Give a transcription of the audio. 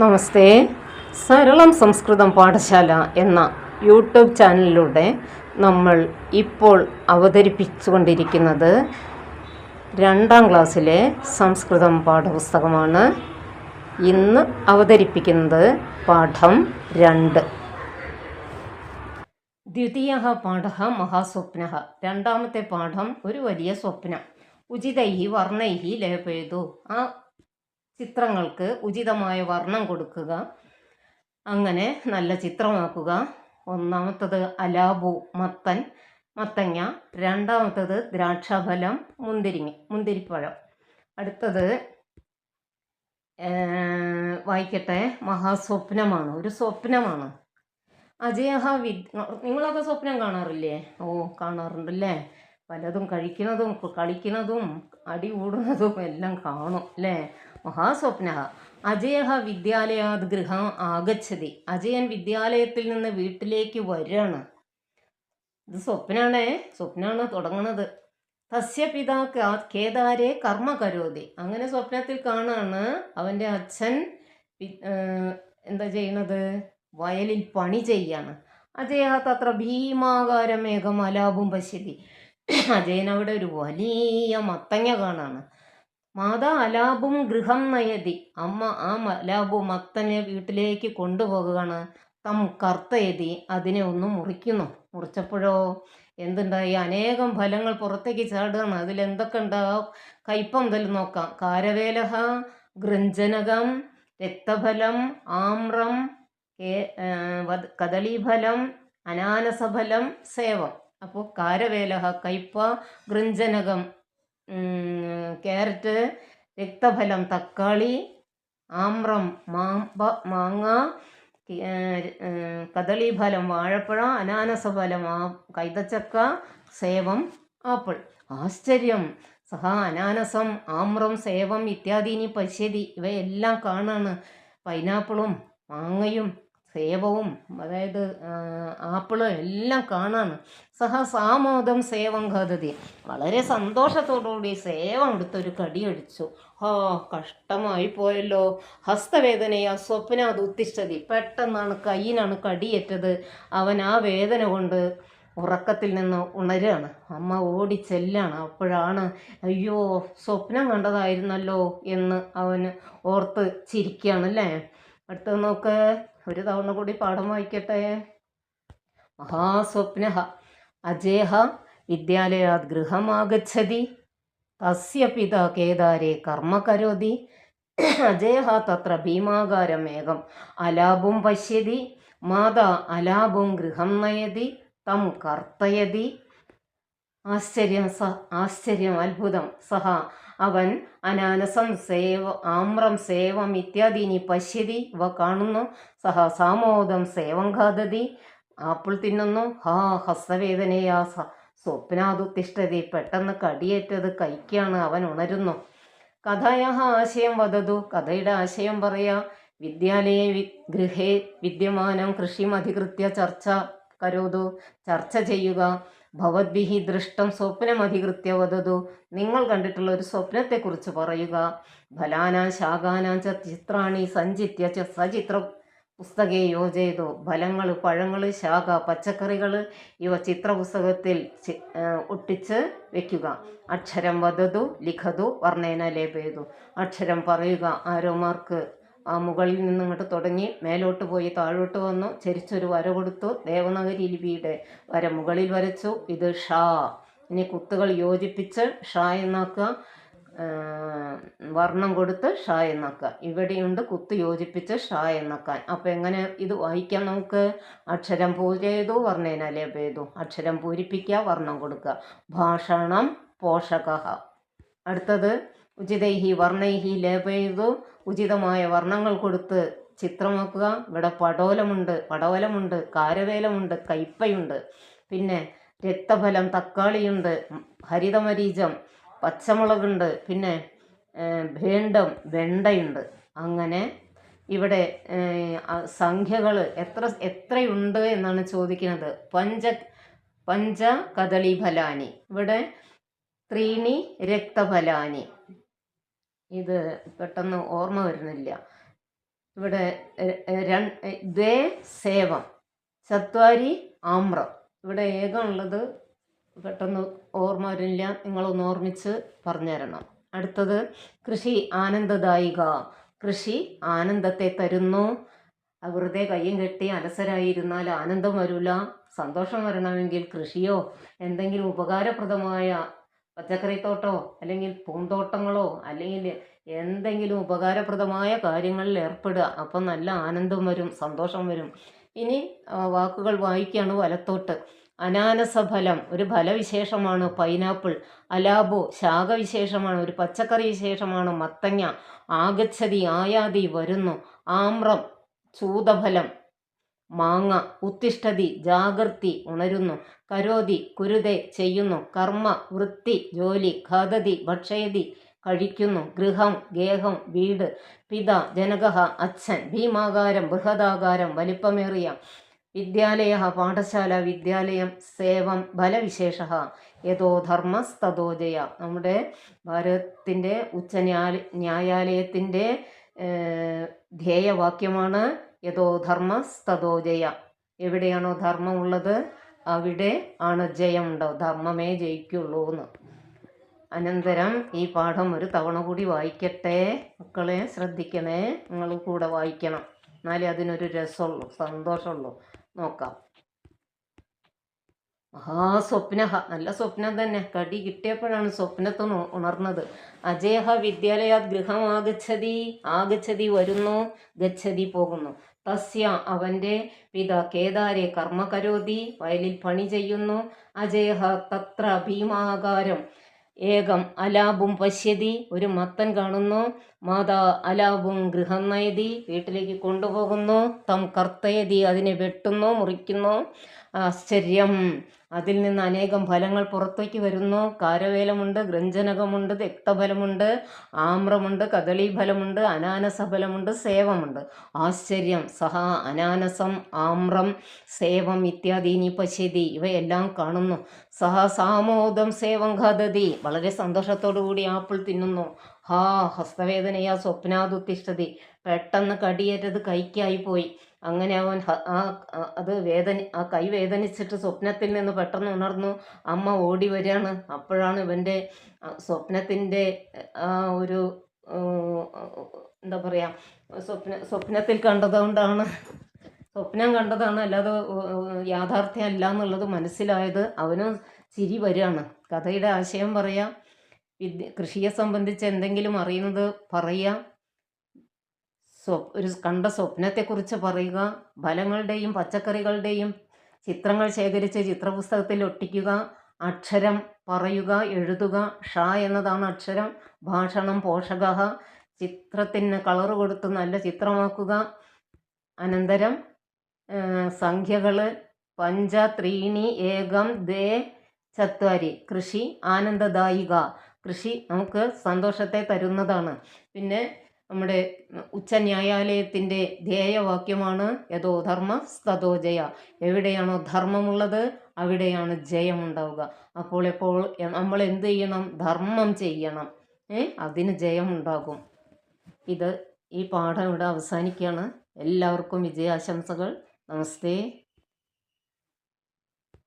നമസ്തേ. സരളം സംസ്കൃതം പാഠശാല എന്ന യൂട്യൂബ് ചാനലിലൂടെ നമ്മൾ ഇപ്പോൾ അവതരിപ്പിച്ചുകൊണ്ടിരിക്കുന്നത് രണ്ടാം ക്ലാസ്സിലെ സംസ്കൃതം പാഠപുസ്തകമാണ്. ഇന്ന് അവതരിപ്പിക്കുന്നത് പാഠം രണ്ട്. ദ്വിതീയ പാഠ മഹാസ്വപ്ന രണ്ടാമത്തെ പാഠം ഒരു വലിയ സ്വപ്നം. ഉചിതൈ വർണൈ ലേപയതു ആ ചിത്രങ്ങൾക്ക് ഉചിതമായ വർണം കൊടുക്കുക. അങ്ങനെ നല്ല ചിത്രമാക്കുക. ഒന്നാമത്തത് അലാബു മത്തൻ മത്തങ്ങ രണ്ടാമത്തത് ദ്രാക്ഷാഫലം മുന്തിരിങ്ങ മുന്തിരിപ്പഴം. അടുത്തത് വായിക്കട്ടെ മഹാസ്വപ്നമാണ് ഒരു സ്വപ്നമാണ്. അജയഹ വി നിങ്ങളൊക്കെ സ്വപ്നം കാണാറില്ലേ? ഓ കാണാറുണ്ടല്ലേ? പലതും കഴിക്കുന്നതും കളിക്കുന്നതും അടി കൂടുന്നതും എല്ലാം കാണും അല്ലേ? മഹാസ്വപ്ന. അജയ വിദ്യാലയാത് ഗൃഹം ആഗച്ഛതി. അജയൻ വിദ്യാലയത്തിൽ നിന്ന് വീട്ടിലേക്ക് വരികയാണ് ഇത് സ്വപ്നാണേ. സ്വപ്നാണ് തുടങ്ങണത്. തസ്യ പിതാ കേദാരെ കർമ്മ കരോതി. അങ്ങനെ സ്വപ്നത്തിൽ കാണാണ് അവന്റെ അച്ഛൻ എന്താ ചെയ്യണത്? വയലിൽ പണി ചെയ്യാണ്. അജയ തത്ര ഭീമാകാരമേഘം അലാപും പശ്യതി. അജയൻ അവിടെ ഒരു വലിയ മത്തങ്ങ കാണാണ്. മാതാ അലാബും ഗൃഹം നയതി. അമ്മ ആ അലാബു മത്തനെ വീട്ടിലേക്ക് കൊണ്ടുപോകുകയാണ്. തം കർത്തയതി അതിനെ ഒന്ന് മുറിക്കുന്നു. മുറിച്ചപ്പോഴോ എന്തുണ്ടായി? അനേകം ഫലങ്ങൾ പുറത്തേക്ക് ചാടുകയാണ്. അതിലെന്തൊക്കെ ഉണ്ടാവും? കയ്പം മുതൽ നോക്കാം. കാരവേലഹ ഗൃഞ്ജനകം രക്തഫലം ആമ്രം കദളീഫലം അനാനസഫലം സേവം. അപ്പോൾ കാരവേലഹ കയ്പ ഗൃഞ്ജനകം ക്യാരറ്റ് രക്തഫലം തക്കാളി ആമ്രം മാമ്പ മാങ്ങ കദളിഫലം ഏ, അനാനസ വാഴപ്പഴം അനാനസഫലം ആ കൈതച്ചക്ക സേവം ആപ്പിൾ. ആശ്ചര്യം. സഹ അനാനസം ആമ്രം സേവം ഇത്യാദീനി പശ്യതി ഇവയെല്ലാം കാണാണ്. പൈനാപ്പിളും മാങ്ങയും സേവവും അതായത് ആപ്പിളും എല്ലാം കാണാണ് സഹ സാമോദം സേവം കഥതി വളരെ സന്തോഷത്തോടുകൂടി സേവം എടുത്തൊരു കടിയടിച്ചു ഹോ കഷ്ടമായി പോയല്ലോ. ഹസ്തവേദനയാ സ്വപ്നാത് ഉത്തിഷ്ടതി പെട്ടെന്നാണ് കയ്യിനാണ് കടിയേറ്റത്. അവൻ ആ വേദന കൊണ്ട് ഉറക്കത്തിൽ നിന്ന് ഉണരുകയാണ് അമ്മ ഓടി ചെല്ലാണ്. അപ്പോഴാണ് അയ്യോ സ്വപ്നം കണ്ടതായിരുന്നല്ലോ എന്ന് അവന് ഓർത്ത് ചിരിക്കുകയാണ് അല്ലേ അടുത്തത് നോക്ക്. ഒരു തവണ കൂടി പാഠം വായിക്കട്ടെ. മഹാസ്വപ്ന അജേഹ വിദ്യാലയാത് ഗൃഹമാഗച്ഛതി. തസ്യ പിത കേദാരെ കർമ്മ കരോതി. അജേഹ തത്ര ഭീമാകാരമേകം അലാപും പശ്യതി. മാതാ അലാപും ഗൃഹം നയതി. തം കർത്തയതി. ആശ്ചര്യം സ ആശ്ചര്യം അത്ഭുതം. സഹ അവൻ അനാനസം സേവ ആമ്രം സേവം ഇത്യാദീനി പശ്യതി ഇവ കാണുന്നു. സഹ സാമോദം സേവം ഖാദതി ആപ്പിൾ തിന്നുന്നു. ഹാ ഹസ്തവേദനയാ സ്വപ്നാതുത്തിഷ്ഠതി പെട്ടെന്ന് കടിയേറ്റത് കൈക്കാണ് അവൻ ഉണരുന്നു. കഥയാ ആശയം വദതു കഥയുടെ ആശയം പറയാ വിദ്യാലയ ഗൃഹേ വിദ്യമാനം കൃഷിമധികൃത്യ ചർച്ച. കരോതു. ചർച്ച ചെയ്യുക. ഭവദ്ഭിഹി ദൃഷ്ടം സ്വപ്നമധികൃത്യ വധതു നിങ്ങൾ കണ്ടിട്ടുള്ള ഒരു സ്വപ്നത്തെക്കുറിച്ച് പറയുക. ഫലാനാം ശാഖാനാം ച ചിത്രാണി സഞ്ചിത്യ ച സചിത്ര പുസ്തകെ യോജയതു. ഫലങ്ങൾ പഴങ്ങൾ ശാഖ പച്ചക്കറികൾ ഇവ ചിത്രപുസ്തകത്തിൽ ഒട്ടിച്ച് വെക്കുക. അക്ഷരം വധതു ലിഖതു വർണേന ലേപയതു. അക്ഷരം പറയുക ആരോ മാർക്ക് ആ മുകളിൽ നിന്ന് ഇങ്ങോട്ട് തുടങ്ങി മേലോട്ട് പോയി താഴോട്ട് വന്നു. ചരിച്ചൊരു വര കൊടുത്തു. ദേവനഗരി ലിപിയുടെ വര മുകളിൽ വരച്ചു. ഇത് ഷാ. ഇനി കുത്തുകൾ യോജിപ്പിച്ച് ഷാ എന്നാക്കുക. വർണം കൊടുത്ത് ഷാ എന്നാക്കുക. ഇവിടെയുണ്ട് കുത്ത് യോജിപ്പിച്ച് ഷാ എന്നാക്കാൻ. അപ്പോൾ എങ്ങനെ ഇത് വായിക്കാം നമുക്ക്? അക്ഷരം പൂജയതു വർണേന ലേപയതു അക്ഷരം പൂരിപ്പിക്കുക വർണം കൊടുക്കുക. ഭാഷണം പോഷക അടുത്തത് ഉചിതൈഹി വർണൈഹി ലേപയതു ഉചിതമായ വർണങ്ങൾ കൊടുത്ത് ചിത്രമാക്കുക. ഇവിടെ പടോലമുണ്ട് പടോലമുണ്ട് കാരവേലമുണ്ട് കയ്പയുണ്ട് പിന്നെ രക്തഫലം തക്കാളിയുണ്ട് ഹരിതമരീചം പച്ചമുളകുണ്ട് പിന്നെ ഭേണ്ടം വെണ്ടയുണ്ട്. അങ്ങനെ ഇവിടെ സംഖ്യകൾ എത്ര എത്രയുണ്ട് എന്നാണ് ചോദിക്കുന്നത്. പഞ്ച പഞ്ച കദളി ഫലാനി. ഇവിടെ ത്രീണി രക്തഫലാനി. ഇത് പെട്ടെന്ന് ഓർമ്മ വരുന്നില്ല. ഇവിടെ ദേ സേവം ചത്വാരി ആമ്രം. ഇവിടെ ഏകമുള്ളത് പെട്ടെന്ന് ഓർമ്മ വരില്ല. നിങ്ങളൊന്ന് ഓർമ്മിച്ച് പറഞ്ഞു തരണം അടുത്തത് കൃഷി ആനന്ദദായിക. കൃഷി ആനന്ദത്തെ തരുന്നു. വെറുതെ കയ്യും കെട്ടി അലസരായിരുന്നാൽ ആനന്ദം വരില്ല. സന്തോഷം വരണമെങ്കിൽ കൃഷിയോ എന്തെങ്കിലും ഉപകാരപ്രദമായ പച്ചക്കറിത്തോട്ടോ അല്ലെങ്കിൽ പൂന്തോട്ടങ്ങളോ അല്ലെങ്കിൽ എന്തെങ്കിലും ഉപകാരപ്രദമായ കാര്യങ്ങളിൽ ഏർപ്പെടുക. അപ്പം നല്ല ആനന്ദം വരും സന്തോഷം വരും. ഇനി വാക്കുകൾ വായിക്കുകയാണ് വലത്തോട്ട്. അനാനസഫലം ഒരു ഫലവിശേഷമാണ് പൈനാപ്പിൾ. അലാബോ ശാഖവിശേഷമാണ് ഒരു പച്ചക്കറി വിശേഷമാണ് മത്തങ്ങ. ആഗച്ഛതി ആയാതി വരുന്നു. ആമ്രം ചൂതഫലം. മാങ്ങ ഉത്തിഷ്ഠതി ജാഗർത്തി ഉണരുന്നു. കരോതി കുരുതെ ചെയ്യുന്നു. കർമ്മ വൃത്തി ജോലി ഖാദതി ഭക്ഷയതി കഴിക്കുന്നു. ഗൃഹം ഗേഹം വീട് പിത ജനകഹ അച്ഛൻ ഭീമാകാരം ബൃഹദാകാരം വലിപ്പമേറിയ വിദ്യാലയ പാഠശാല വിദ്യാലയം സേവം ഫലവിശേഷ യഥോ ധർമ്മസ്തതോ ജയ. നമ്മുടെ ഭാരതത്തിന്റെ ഉച്ച ന്യായ ന്യായാലയത്തിന്റെ ധ്യേയവാക്യമാണ് യഥോ ധർമ്മസ്തതോ ജയ. എവിടെയാണോ ധർമ്മമുള്ളത് അവിടെ ആണ് ജയം ഉണ്ടാവും ധർമ്മമേ ജയിക്കുള്ളൂ എന്ന് അനന്തരം ഈ പാഠം ഒരു തവണ കൂടി വായിക്കട്ടെ. മക്കളെ ശ്രദ്ധിക്കണേ. നിങ്ങൾ കൂടെ വായിക്കണം. എന്നാലേ അതിനൊരു രസമുള്ളൂ സന്തോഷമുള്ളൂ. നോക്കാം. മഹാസ്വപ്ന നല്ല സ്വപ്നം തന്നെ. കടി കിട്ടിയപ്പോഴാണ് സ്വപ്നത്തിൽ ഉണർന്നത്. അജയഹ വിദ്യാലയാത് ഗൃഹം ആഗച്ഛതി ആഗച്ഛതി വരുന്നു ഗച്ഛതി പോകുന്നു. തസ്യ അവന്റെ പിത കേദാരെ കർമ്മ കരോതി വയലിൽ പണി ചെയ്യുന്നു. അജയഹ തത്ര ഭീമാകാരം. ഏകം അലാബും പശ്യതി ഒരു മത്തൻ കാണുന്നു. മാതാ അലാബും ഗൃഹം നയതി വീട്ടിലേക്ക് കൊണ്ടുപോകുന്നു. തം കർത്തയതി അതിനെ വെട്ടുന്നു മുറിക്കുന്നു. ആശ്ചര്യം. അതിൽ നിന്ന് അനേകം ഫലങ്ങൾ പുറത്തേക്ക് വരുന്നു. കാരവേലമുണ്ട് ഗ്രഞ്ജനകമുണ്ട് രക്തഫലമുണ്ട് ആമ്രമുണ്ട് കദളീഫലമുണ്ട് അനാനസഫലമുണ്ട് സേവമുണ്ട്. ആശ്ചര്യം. സഹ അനാനസം ആമ്രം സേവം ഇത്യാദീനി പശ്യതി. ഇവയെല്ലാം കാണുന്നു. സഹ സാമോദം സേവം ഖാദതി വളരെ സന്തോഷത്തോടു കൂടി ആപ്പിൾ തിന്നുന്നു. ഹാ ഹസ്തവേദനയാ സ്വപ്നാതുത്തിഷ്ഠതി. പെട്ടെന്ന് കടിയേറ്റത് കൈക്കായി പോയി. അങ്ങനെ അവൻ ആ അത് വേദന ആ കൈ വേദനിച്ചിട്ട് സ്വപ്നത്തിൽ നിന്ന് പെട്ടെന്ന് ഉണർന്നു. അമ്മ ഓടി വരികയാണ് അപ്പോഴാണ് ഇവന്റെ സ്വപ്നത്തിന്റെ ആ ഒരു എന്താ പറയുക സ്വപ്ന സ്വപ്നത്തിൽ കണ്ടതുകൊണ്ടാണ് സ്വപ്നം കണ്ടതാണ് അല്ലാതെ യാഥാർത്ഥ്യം അല്ല എന്നുള്ളത് മനസ്സിലായത്. അവനും ചിരി വരികയാണ്. കഥയുടെ ആശയം പറയാം. വിദ്യ കൃഷിയെ സംബന്ധിച്ച് എന്തെങ്കിലും അറിയുന്നത് പറയുക. സ്വ ഒരു കണ്ട സ്വപ്നത്തെക്കുറിച്ച് പറയുക. ഫലങ്ങളുടെയും പച്ചക്കറികളുടെയും ചിത്രങ്ങൾ ശേഖരിച്ച് ചിത്രപുസ്തകത്തിൽ ഒട്ടിക്കുക. അക്ഷരം പറയുക എഴുതുക. ഷ എന്നതാണ് അക്ഷരം. ഭാഷണം പോഷക ചിത്രത്തിന് കളർ കൊടുത്ത് നല്ല ചിത്രമാക്കുക. അനന്തരം സംഖ്യകൾ പഞ്ച ത്രീണി ഏകം ദേ ചത്വാരി. കൃഷി ആനന്ദദായിക. കൃഷി നമുക്ക് സന്തോഷത്തെ തരുന്നതാണ്. പിന്നെ നമ്മുടെ ഉച്ച ന്യായാലയത്തിന്റെ ധ്യേയവാക്യമാണ് യഥോ ധർമ്മ സ്തതോ ജയ. എവിടെയാണോ ധർമ്മമുള്ളത് അവിടെയാണ് ജയമുണ്ടാവുക. അപ്പോൾ എപ്പോൾ നമ്മൾ എന്ത് ചെയ്യണം? ധർമ്മം ചെയ്യണം. ഏ? അതിന് ജയമുണ്ടാകും. ഇത് ഈ പാഠം ഇവിടെ അവസാനിക്കുകയാണ്. എല്ലാവർക്കും വിജയാശംസകൾ. നമസ്തേ.